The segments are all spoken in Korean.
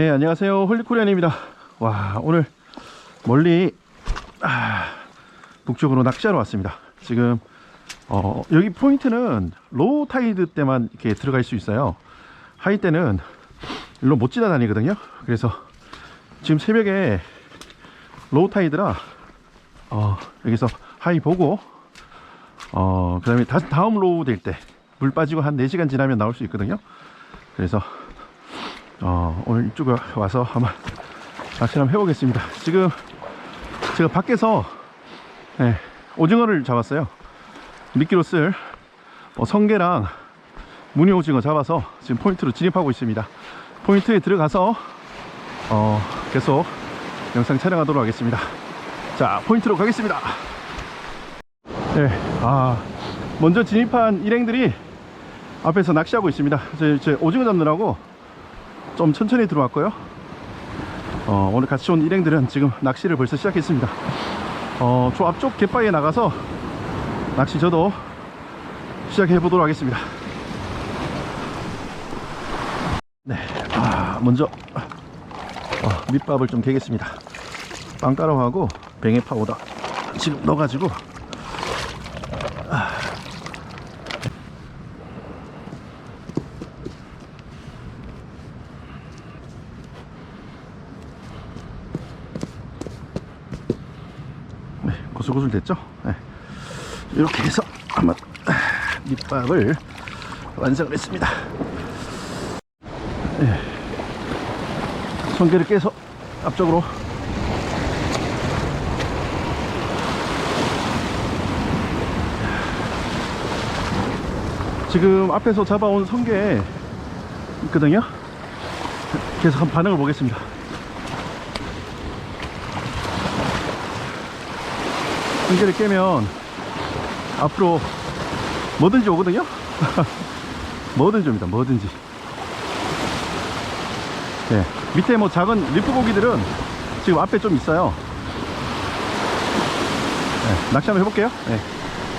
네, 안녕하세요. 홀리코리안입니다. 와, 오늘 멀리 아, 북쪽으로 낚시하러 왔습니다. 지금 어, 여기 포인트는 로우 타이드 때만 이렇게 들어갈 수 있어요. 하이 때는 일로 못 지나다니거든요. 그래서 지금 새벽에 로우 타이드라 어, 여기서 하이 보고 어, 그 다음에 다시 다음 로우 될 때 물 빠지고 한 4시간 지나면 나올 수 있거든요. 그래서 어, 오늘 이쪽에 와서 한번 낚시를 한번 해보겠습니다. 지금 제가 밖에서 네, 오징어를 잡았어요. 미끼로 쓸 어, 성게랑 무늬 오징어 잡아서 지금 포인트로 진입하고 있습니다. 포인트에 들어가서 어, 계속 영상 촬영하도록 하겠습니다. 자, 포인트로 가겠습니다. 네, 아, 먼저 진입한 일행들이 앞에서 낚시하고 있습니다. 제, 제 오징어 잡느라고 좀 천천히 들어왔고요. 어, 오늘 같이 온 일행들은 지금 낚시를 벌써 시작했습니다. 어, 저 앞쪽 갯바위에 나가서 낚시 저도 시작해 보도록 하겠습니다. 네, 아, 먼저 어, 밑밥을 좀 개겠습니다. 빵가루하고 뱅에 파우더 지금 넣어가지고 네, 고슬고슬 됐죠? 네. 이렇게 해서 한번 아, 밑밥을 완성을 했습니다. 네. 성게를 깨서 앞쪽으로 지금 앞에서 잡아온 성게 있거든요. 계속 한번 반응을 보겠습니다. 성게를 깨면 앞으로 뭐든지 오거든요. 뭐든지 옵니다. 뭐든지. 네. 밑에 뭐 작은 리프 고기들은 지금 앞에 좀 있어요. 네, 낚시 한번 해볼게요. 네.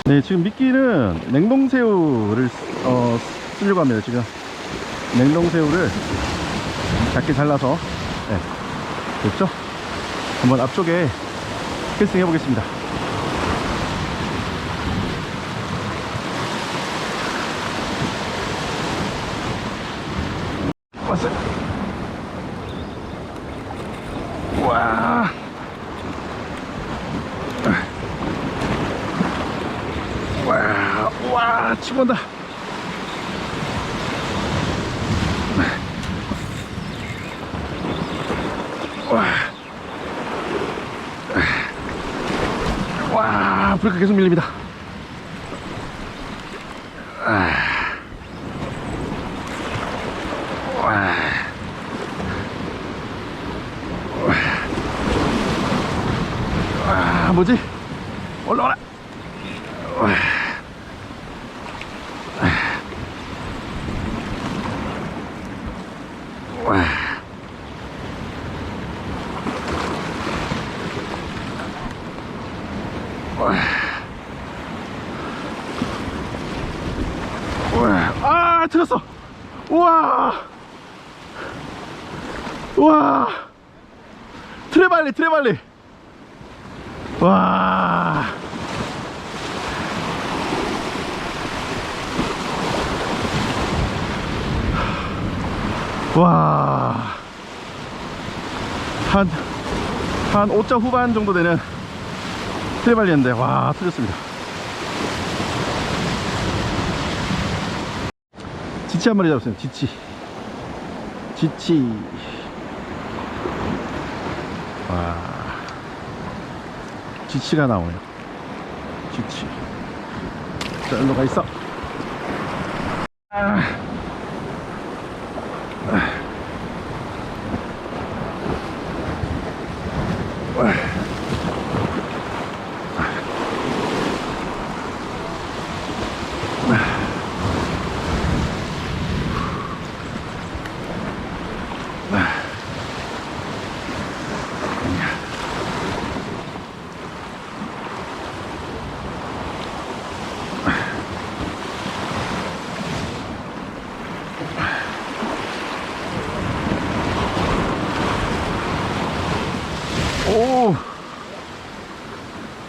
네, 지금 미끼는 냉동새우를 쓰- 어, 쓰려고 합니다. 지금 냉동새우를 작게 잘라서 네, 됐죠? 한번 앞쪽에 캐스팅 해보겠습니다. 왔어요. 와. 와, 와, 치고 온다. 와. 와, 불가 계속 밀립니다. 아. 와. 와, 뭐지? 올라와라. 아, 틀었어. 우와. 우와. 트레발리, 트레발리. 와. 와. 한, 한 5자 후반 정도 되는 트레발리였는데, 와, 틀렸습니다. 지치 한 마리 잡았어요, 지치. 지치. 와. 지치가 나와요 지치 자 일로 가 있어 아. 아.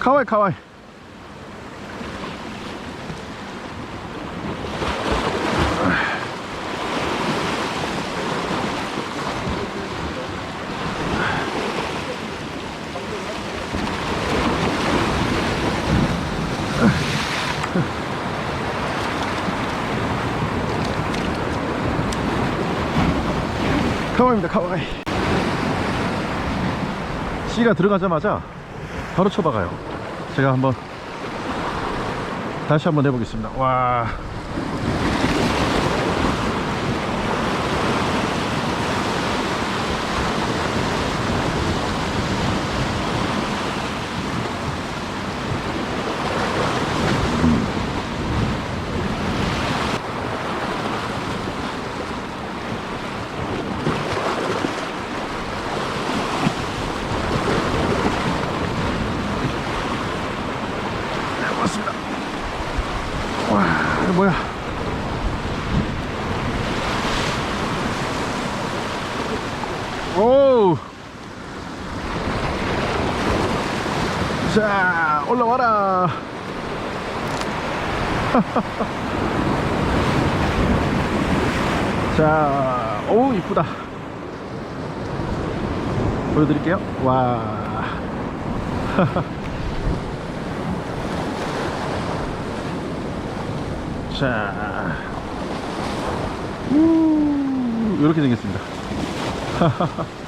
카와이 카와이. 카와이입니다 카와이. C가 들어가자마자 바로 쳐박아요 제가 한번 다시 한번 해보겠습니다. 와 네, 맞습니다 와 이거 뭐야 오우 자 올라와라. 자 오우 이쁘다. 보여드릴게요. 와. 자, 우, 이렇게 생겼습니다.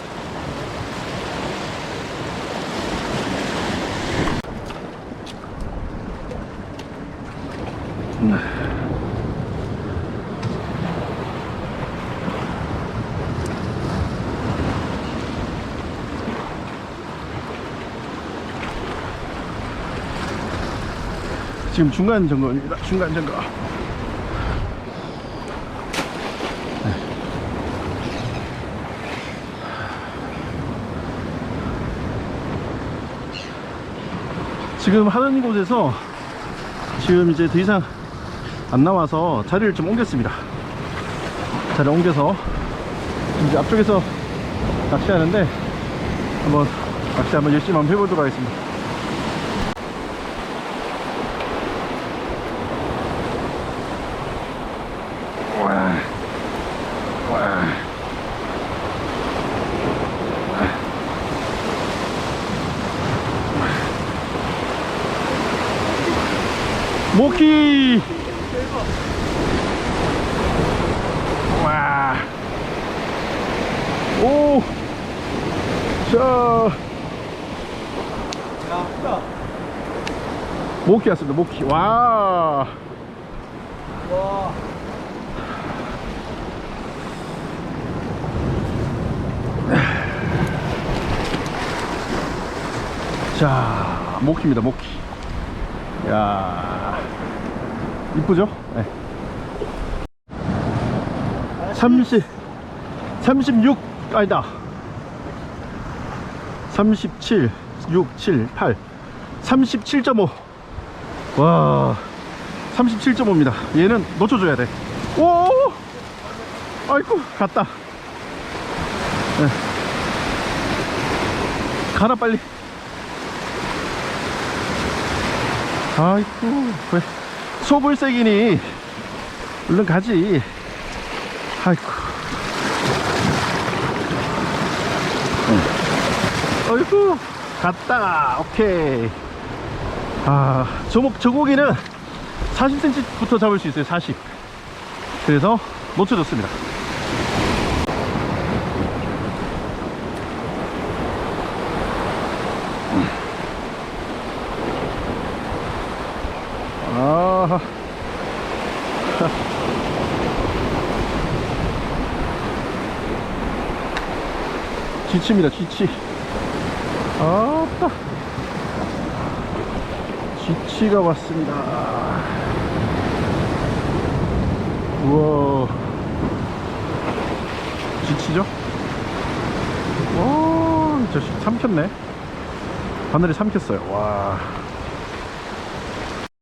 지금 중간 점검입니다. 중간 점검. 지금 하는 곳에서 지금 이제 더 이상 안 나와서 자리를 좀 옮겼습니다. 자리를 옮겨서 이제 앞쪽에서 낚시하는데 한번 낚시 한번 열심히 한번 해보도록 하겠습니다. 모키 와. 오. 자. 모키 왔습니다. 모키. 와. 자, 모키입니다. 모키. 야. 이쁘죠? 네. 30 36 아니다 37 6 7 8 37.5 와 37.5입니다. 얘는 놓쳐줘야 돼오! 아이고 갔다. 네. 가라 빨리. 아이고 왜 소불색이니? 얼른 가지. 아이고. 응. 아이고 갔다. 오케이 아 저목 저 고기는 40cm부터 잡을 수 있어요 40 그래서 놓쳐졌습니다. 아하 지치입니다 지치. 아 따 지치가 왔습니다 우와 지치죠? 오, 저 삼켰네 바늘이 삼켰어요 와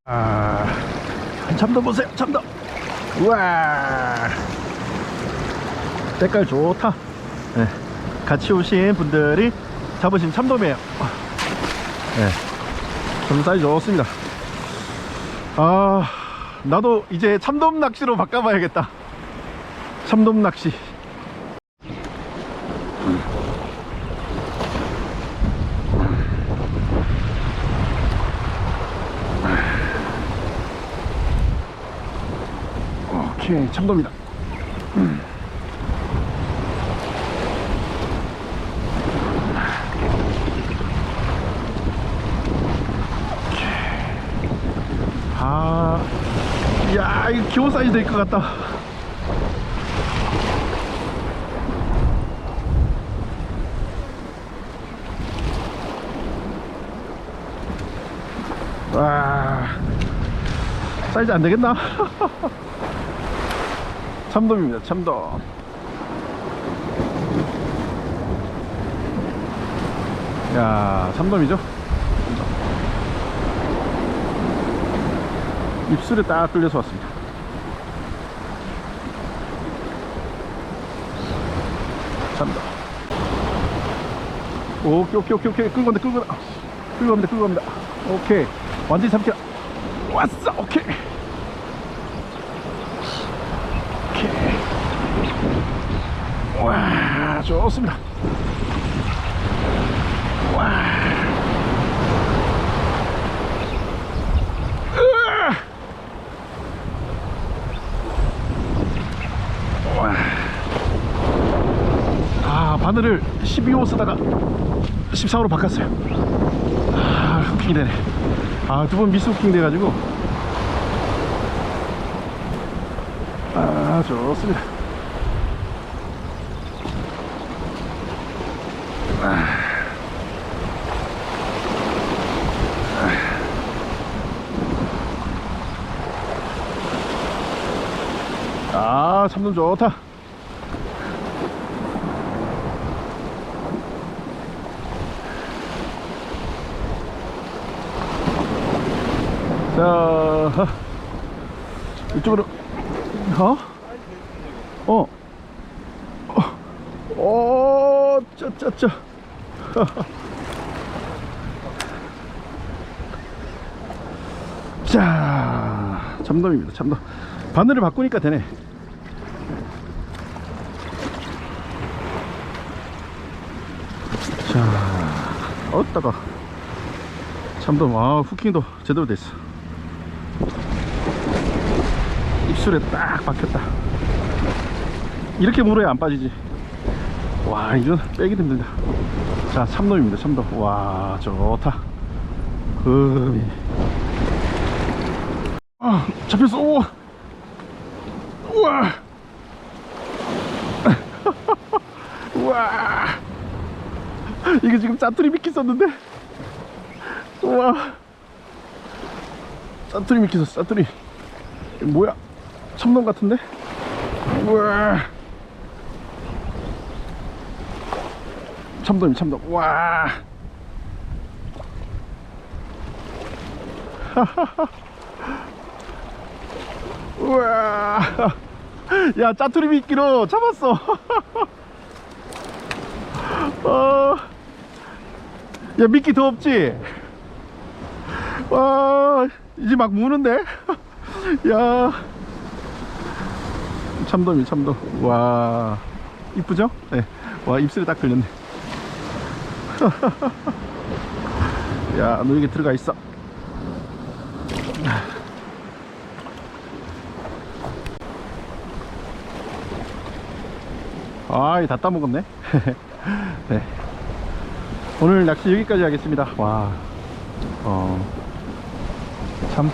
아, 참돔 보세요, 참돔. 우와, 색깔 좋다. 네, 같이 오신 분들이 잡으신 참돔이에요. 네, 참 사이즈 좋습니다. 아, 나도 이제 참돔 낚시로 바꿔봐야겠다. 참돔 낚시. 오케이, 참돔이다. 아, 야, 이거 기본 사이즈 될 것 같다. 와, 사이즈 안 되겠나? 참돔입니다, 참돔. 야, 참돔이죠? 입술에 딱 끌려서 왔습니다. 참다. 오케이, 오케이, 오케이, 오케이. 끌고 간다, 끌고 간다. 끌고 갑니다, 끌고 갑니다. 오케이. 완전히 삼켜. 왔어, 오케이. 오케이. 와, 좋습니다. 아 바늘을 12호 쓰다가 14호로 바꿨어요. 아 후킹이 되네. 아 두 번 미스 후킹 돼가지고. 아 좋습니다. 아 참돔 좋다 자 이쪽으로 어? 어? 어? 어? 짜짜짜 자 참돔입니다 참돔 바늘을 바꾸니까 되네 자 어따가 참돔 아 후킹도 제대로 됐어 입술에 딱 박혔다. 이렇게 물어야 안 빠지지. 와 이건 빼기 힘들다. 자 참돔입니다 참돔. 와 좋다. 흠이 아 잡혔어. 우와. 우와. 우와. 이게 지금 짜투리 미끼 썼는데? 우와. 짜투리 미끼 썼어 짜투리. 뭐야 참돔 같은데? 우와. 참돔이 참돔 와. 우와. 야 짜투리 미끼로 잡았어. 어, 야 미끼 더 없지? 와 이제 막 무는데? 야 참돔 이 참돔. 와 이쁘죠? 네. 와 입술에 딱 걸렸네. 야 너 여기 들어가 있어. 아이 다 따먹었네. 네. 오늘 낚시 여기까지 하겠습니다. 와. 어, 참